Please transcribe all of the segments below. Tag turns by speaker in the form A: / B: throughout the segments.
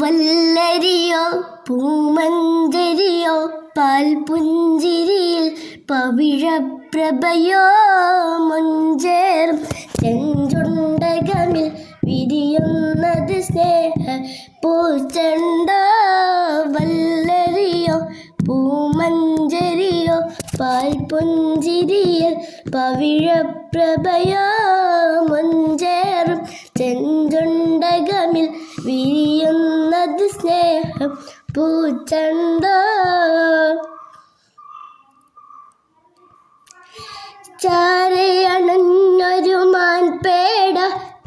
A: വല്ലരിയോ പൂമഞ്ചരിയോ പാൽപുഞ്ചിരിയിൽ പവിഴപ്രഭയോ മുഞ്ചേറും ചെഞ്ചുണ്ടകമിൽ വിരിയുന്നത് സ്നേഹ പൂച്ചണ്ട വല്ലരിയോ പൂമഞ്ചരിയോ പാൽപുഞ്ചിരിയിൽ പവിഴപ്രഭയോ മുഞ്ചേറും ചെഞ്ചുണ്ടകമിൽ വിരിയുന്നത് സ്നേഹം പൂച്ചണ്ട ചാരയണഞ്ഞൊരു മാൻപേട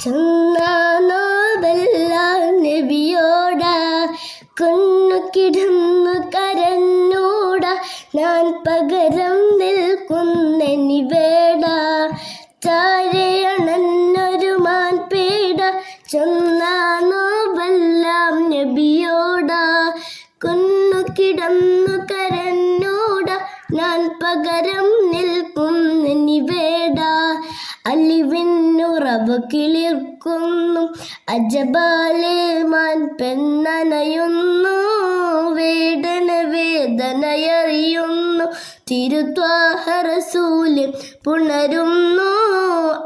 A: ചൊന്നോവെല്ല നബിയോട കൊന്നു കിടന്നു കരഞ്ഞൂട ഞാൻ പകരം നിൽക്കുന്നെനി വേട. ചാരയണഞ്ഞൊരു മാൻപേട ചൊന്നോവെല്ലാം കിടന്നു കരന്നോട ഞാൻ പകരം നിൽക്കും അലിവിന്നുറവ് കിളിർക്കുന്നു അജബാലേ മാൻ പെണ്ണനയുന്നു. തിരുത്വാഹറസൂൽ പുണരുന്നു.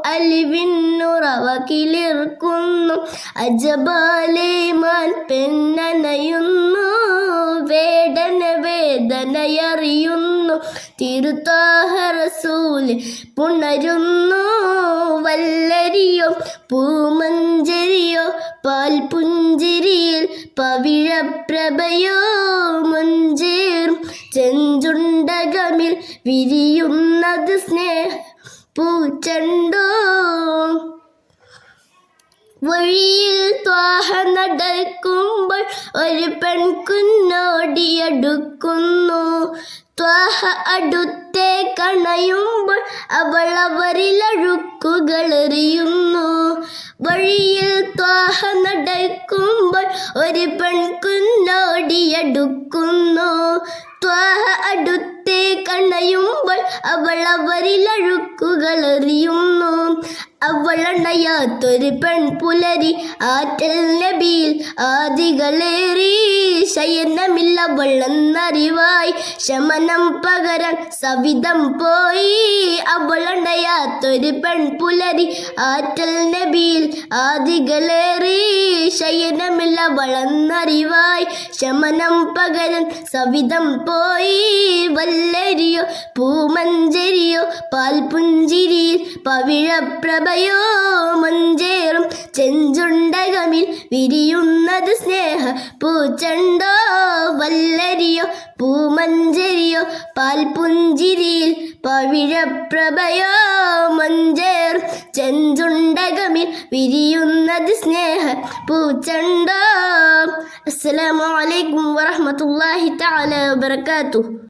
A: അലിവിന്നുറവ കിളിർക്കുന്നു അജബാലെ മാൻ പെണ്ണനയുന്നു വേദന വേദനയറിയുന്നു. തിരുത്താഹറസൂൽ പുണരുന്നു. വല്ലരിയോ പൂമഞ്ചരിയോ പാൽപുഞ്ചിരിയിൽ പവിഴപ്രഭയോ മഞ്ചേറും ചെഞ്ചുണ്ടകമിൽ വിരിയുന്നത് സ്നേഹ പൂച്ചണ്ടോ? വഴിയിൽ ത്വാഹ നടക്കുമ്പോൾ ഒരു പെൺകുന്നോടിയടുക്കുന്നു. ത്വാഹ അടുത്തേ കണയുമ്പോൾ അവൾ അവരിൽ അഴുക്കുകൾ എറിയുന്നു. വഴിയിൽ ത്വാഹ നടക്കുമ്പോൾ ഒരു പെൺകുന്നോടിയടുക്കുന്നു. ത്വാഹ അടുത്തേ കണയുമ്പോൾ അവൾ അവരിൽ അഴുക്കുകൾ എറിയുന്നു. അവളണയാത്തൊരു പെൺപുലരി ആറ്റൽ നബിയിൽ ആദികളേറി ശയനമില്ലവളെന്നറിവായി ശമനം പകരാൻ സവിധം പോയി. അവളണ്ടയാത്തൊരു പെൺപുലരി ആറ്റൽ നബിയിൽ ആദികളേറി. ശയനമില്ലവളെന്നറിവായി ശമനം പകരാൻ സവിധം പോയി. വല്ലരിയോ പൂമഞ്ചരിയോ പാൽപുഞ്ചിരിയിൽ പവിഴപ്രഭയോ മഞ്ചേറും ചെഞ്ചുണ്ടകമിൽ വിരിയുന്നത് സ്നേഹ പൂച്ചണ്ടോ വല്ലരിയോ പൂമഞ്ചരിയോ പാൽപുഞ്ചിരിയിൽ പവിഴപ്രഭയോ മഞ്ചേർ ചെഞ്ചുണ്ടകമിൽ വിരിയുന്നത് സ്നേഹ പൂച്ചണ്ടോ? അസ്സലാമു അലൈക്കും വറഹ്മത്തുള്ളാഹി തആല വബറകാതുഹു.